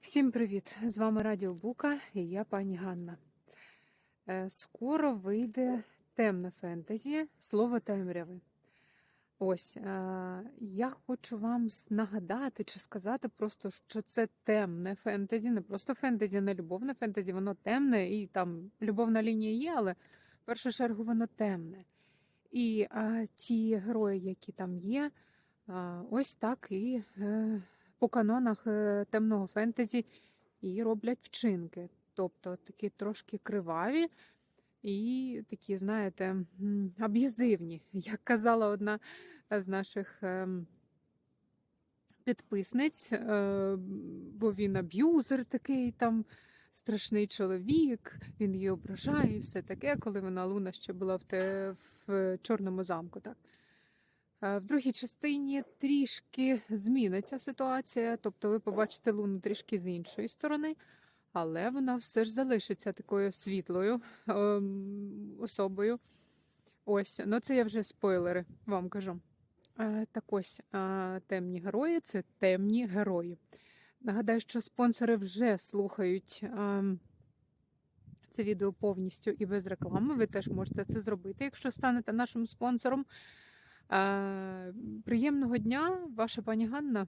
Всім привіт! З вами Радіо Бука і я пані Ганна. Е, Скоро вийде темне фентезі, слово темряви. Ось е, я хочу вам нагадати чи сказати просто, що це темне фентезі, не просто фентезі, не любовне фентезі, воно темне і там любовна лінія є, але в першу чергу воно темне. І е, ті герої, які там є, ось так і по канонах е, темного фентезі і роблять вчинки. Тобто такі трошки криваві і такі, знаєте, м, аб'юзивні. Як казала одна з наших ем, підписниць, е, бо він аб'юзер такий там. Страшний чоловік, він її ображає, і все таке, коли вона Луна ще була в, те, в Чорному замку. Так. Е, В другій частині трішки зміниться ситуація, тобто ви побачите Луну трішки з іншої сторони, але вона все ж залишиться такою світлою ем, особою. Ось, ну це я вже спойлери вам кажу. Е, Так ось, е, темні герої це темні герої. Нагадаю, що спонсори вже слухають ем, це відео повністю і без реклами. Ви теж можете це зробити, якщо станете нашим спонсором. Е, Приємного дня, ваша пані Ганна.